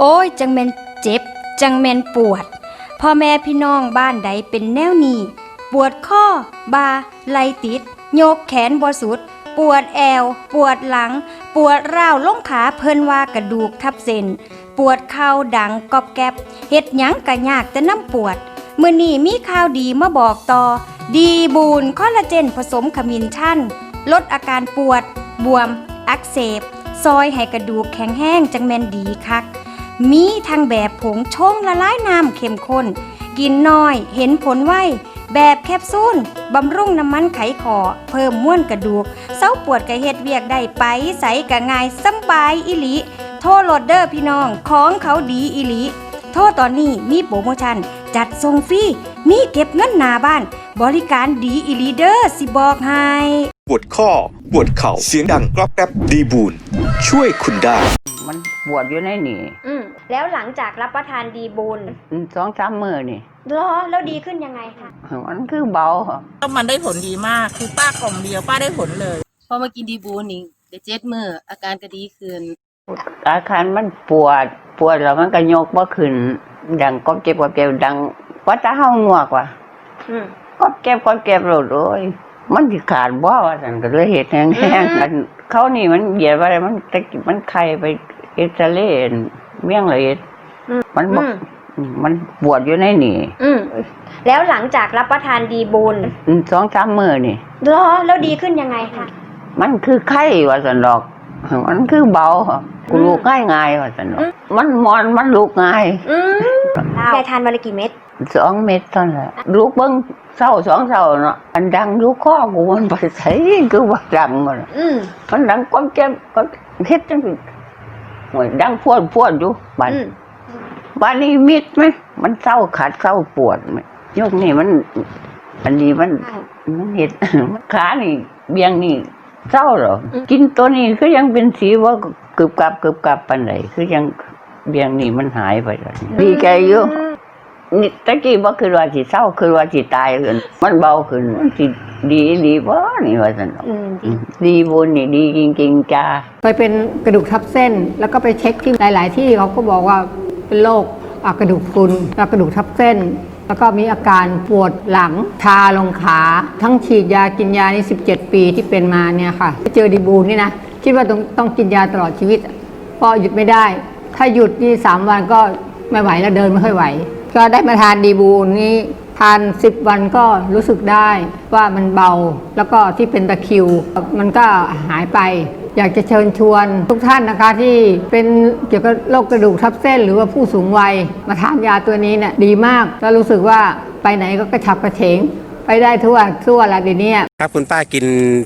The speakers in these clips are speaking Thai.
โอ้ย จังแม่นเจ็บ จังแม่นปวด พ่อแม่พี่น้องบ้านใดเป็นแนวนี้ ปวดข้อ บาไหลติด โยกแขนบ่สุด ปวดแอว ปวดหลัง ปวดร้าวลงขาเพิ่นว่ากระดูกทับเส้นปวดเข่าดังกอบแกบเฮ็ดหยังกะยากแต่น้ำปวดมื้อนี้มีข่าวดีมาบอกต่อ ดีบูนคอลลาเจนผสมขมิ้นชันลดอาการปวด บวม อักเสบ ซอยให้กระดูกแข็งแห้งจังแม่นดีคัก มีทั้งแบบผงชงละลายน้ำเข้มข้น กินน้อยเห็นผลไว แบบแคปซูลบำรุงน้ำมันไขขอ เพิ่มม้วนกระดูกเศร้าปวดกระเฮ็ดเวียกได้ไปใสกะง่ายสบายอิลิโทรโหลดเดอร์พี่น้องของเขาดีอิลิโทรตอนนี้มีโปรโมชั่นจัดส่งฟรีมีเก็บเงินหนาบ้าน บริการดีอิลิเดอร์สิบอกให้ปวดข้อปวดเข่าเสียงดังกรอบแกรบดีบูนช่วยคุณได้ มันปวดอยู่ในนี่อืมแล้วหลังจากรับประทานดีบูนสองสามมือนี่รอแล้วดีขึ้นยังไงคะมันคือเบาก็มันได้ผลดีมากคือป้ากล่องเดียวป้าได้ผลเลยพอมากินดีบูนนี่ได้เจ็ดมืออาการก็ดีขึ้นอาการมันปวด ปวดแล้วมันก็ยกบ่ขึ้น ดังก็เจ็บก็เจ็บดังว่าจะเฮาหงวกว่ะอืมก็เจ็บก็เจ็บโลดโอ้ย มันสิขาดบ่ว่าซั่นก็เลยเฮ็ดแห้งอืมๆกันเขานี่มันเหยียดว่าอะไรมันตะกี้มันไข้ไปเอ็กซเรย์เมี่ยงละเอียดมันบ่มันปวดอยู่ในนี่อืมแล้วหลังจากรับประทานดีบูนสองสามมือนี่รอแล้วดีขึ้นยังไงคะมันคือไข้ว่าสันดอก มันคือเบากูลูกง่ายง่ายๆว่าสันดอกมันมอนมันลูกง่ายอืม ยายทานวันละกี่เม็ดสองเม็ดเท่านั้นแหละลูกเบิ้งเศร้าสองเศร้าเนาะอันดังลูกข้อกูมันไปใส่คือว่าดังมันอืมมันดังก้มเจ็บก็เฮ็ดจังสิห่วยดังพวดพวดอยู่บ้านอืมบ้านนี้มิดไหมมันเศร้าขาดเศร้าปวดไหมยกนี่มัน อันนี้มันมันเห็ดขานี่เบียงนี่เศร้าเหรออกินตัวนี้คือยังเป็นสีว่ากึบกับกึบกับปันไหนคือยัง เบียงนี่มันหายไปแล้วดีใจอยู่นี่ตะกี้ว่าคือว่าสิเศร้าคือว่าสิตายขึ้นมันเบาขึ้นมันสิดีดีบ่นี่ว่าซั่นเนาะอืมดีดีบุญนี่ดีจริงๆจ้าไปเป็นกระดูกทับเส้น แล้วก็ไปเช็คที่หลาย ๆ ที่เขาก็บอกว่าเป็นโรคอะกระดูกพรุนแล้วกระดูกทับเส้น แล้วก็มีอาการปวดหลังชาลงขา ทั้งฉีดยากินยานี่17 ปีที่เป็นมาเนี่ยค่ะไปเจอดีบูนนี่นะคิดว่าต้องต้องกินยาตลอดชีวิตก็หยุดไม่ได้ ถ้าหยุดนี่สามวันก็ไม่ไหวแล้วเดินไม่ค่อยไหว ก็ได้มาทานดีบูนนี้ทาน10วันก็รู้สึกได้ว่ามันเบา แล้วก็ที่เป็นตะคิว มันก็หายไป อยากจะเชิญชวนทุกท่านนะคะที่เป็นเกี่ยวกับโรคกระดูกทับเส้น หรือว่าผู้สูงวัยมาทานยาตัวนี้เนี่ยดีมากแล้วรู้สึกว่าไปไหนก็กระฉับกระเฉง ไปได้ทั่วทั่วแล้วเดี๋ยวนี้ครับคุณป้ากิน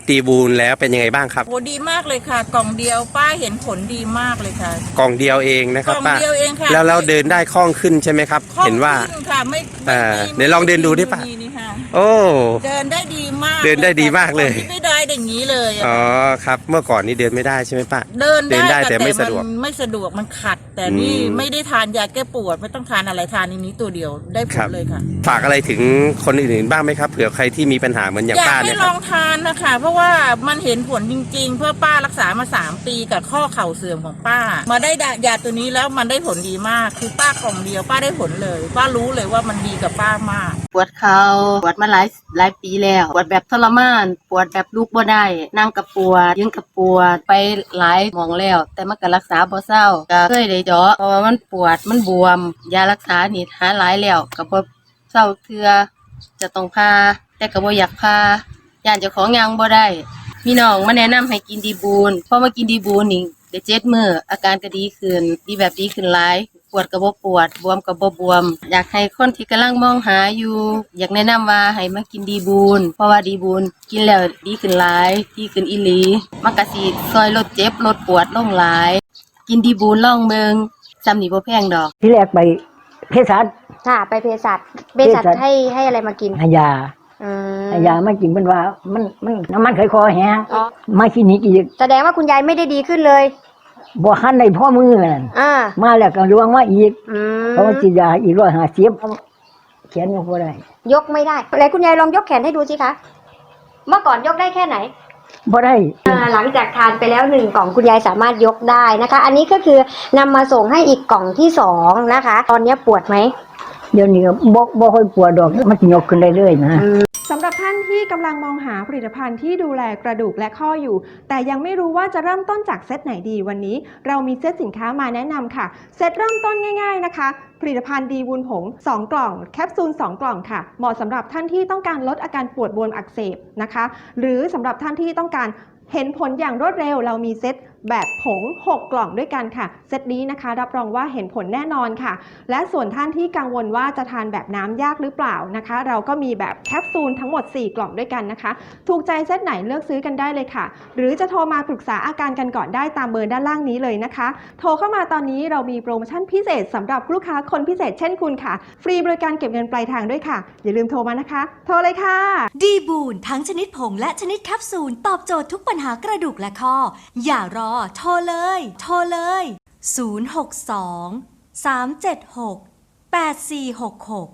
ตีบูนแล้วเป็นยังไงบ้างครับโหดีมากเลยค่ะ กล่องเดียวป้าเห็นผลดีมากเลยค่ะ กล่องเดียวเองนะคกรับล่องป้าเดียวเองค่ะแล้วเราเดินได้คล่องขึ้นใช่ไหมครับ คล่องเห็นว่า ขึ้นค่ะไม่ไม่อ่าไม่เดี๋ยวลองเดินดูดิป่ะนี่นี่ค่ะโอ้ เดินได้ดีมากเดินได้ดีมากเลย ไม่ได้อย่างนี้เลยอะอ๋อครับ เมื่อก่อนนี้เดินไม่ได้ใช่ไหมป้า เดินเดินได้ค่ะแต่ไม่สะดวก มันไม่สะดวกมันขัดแต่นี่อืม ไม่ได้ทานยาแก้ปวด ไม่ต้องทานอะไรทานอันนี้ตัวเดียวได้ผครัลบเลยค่ะ ฝากอะไรถึงคนอื่นๆบ้างไหมครับเผื่อใครที่มีปัญหาเหมือนอย่างอยากป้าให้เนี่ยลครัอบ งทานนะคะ เพราะว่ามันเห็นผลจริง ๆ เพื่อป้ารักษามาสามปีกับข้อเข่าเสื่อมของป้า มาได้ยาตัวนี้แล้วมันได้ผลดีมาก คือป้ากล่องเดียวป้าได้ผลเลย ป้ารู้เลยว่ามันดีกับป้ามาก ปวดเข่าปวดมาหลายหลายปีแล้ว ปวดแบบทรมาน ปวดแบบลุกบ่ได้ นั่งกับปวดยืนกับปวดไปหลายหมองแล้ว แต่มันก็รักษาบ่เศร้าก็เคยได้เจาะเพราะว่ามันปวดมันบวม ยารักษานี่หาหลายแล้วก็บ่เศร้าเทือจะต้องพาแต่ก็บ่อยากพาย่านเจ้าของยังบ่ได้มีน้องมาแนะนำให้กินดีบูนพอมากินดีบูนนี่ได้เจ็ดมืออาการก็ดีขึ้นดีแบบดีขึ้นหลายปวดก็บ่ปวด บวมก็บ่บวม อยากให้คนที่กำลังมองหาอยู่ อยากแนะนำว่าให้มากินดีบูนเพราะว่าดีบูนกินแล้วดีขึ้นหลาย ดีขึ้นอีหลี มันก็สิซอยลดเจ็บลดปวดลงหลาย กินดีบูนลองเบิงจำนี่บ่แพงดอก ที่แรกไปเภสัช ค่ะไปเภสัชเภสัชเภสัช ให้ให้อะไรมากินให้ยาอืมให้ยามากินมันว่า มันมันน้ำมันไขคอแห้งอ๋อมาคลินิกอีกแสดงว่าคุณยายไม่ได้ดีขึ้นเลย บ่คันในพ่อมือนั่นอ่ามาแล้วก็ลวงมาอีกอืมเพราะว่ากินยาอีกร้อยห้าสิบเขียนยังบ่ได้ยกไม่ได้ไหนคุณยายลองยกแขนให้ดูสิคะ เมื่อก่อนยกได้แค่ไหน บ่ได้ อ่าหลังจากทานไปแล้วหนึ่งกล่องคุณยายสามารถยกได้นะคะ อันนี้ก็คือนำมาส่งให้อีกกล่องที่สองนะคะ ตอนนี้ปวดไหม เดี๋ยวนี้ก็บ่บ่ค่อยปวดดอกมันสิยกขึ้นได้เลยนะ สำหรับท่านที่กำลังมองหาผลิตภัณฑ์ที่ดูแลกระดูกและข้ออยู่ แต่ยังไม่รู้ว่าจะเริ่มต้นจากเซตไหนดีวันนี้ เรามีเซตสินค้ามาแนะนำค่ะ เซตเริ่มต้นง่าย ๆนะคะ ผลิตภัณฑ์ดีวุนผง 2 กล่อง แคปซูล 2 กล่องค่ะ เหมาะสำหรับท่านที่ต้องการลดอาการปวดบวมอักเสบนะคะ หรือสำหรับท่านที่ต้องการเห็นผลอย่างรวดเร็ว เรามีเซต แบบผง 6 กล่องด้วยกันค่ะ เซตนี้นะคะ รับรองว่าเห็นผลแน่นอนค่ะ และส่วนท่านที่กังวลว่าจะทานแบบน้ำยากหรือเปล่านะคะ เราก็มีแบบแคปซูลทั้งหมด 4 กล่องด้วยกันนะคะ ถูกใจเซตไหนเลือกซื้อกันได้เลยค่ะ หรือจะโทรมาปรึกษาอาการกันก่อนได้ตามเบอร์ด้านล่างนี้เลยนะคะ โทรเข้ามาตอนนี้เรามีโปรโมชั่นพิเศษสำหรับลูกค้าคนพิเศษเช่นคุณค่ะ ฟรีบริการเก็บเงินปลายทางด้วยค่ะ อย่าลืมโทรมานะคะ โทรเลยค่ะ ดีบูนทั้งชนิดผงและชนิดแคปซูลตอบโจทย์ทุกปัญหากระดูกและข้อ อย่ารอโทรเลย โทรเลย 062 376 8466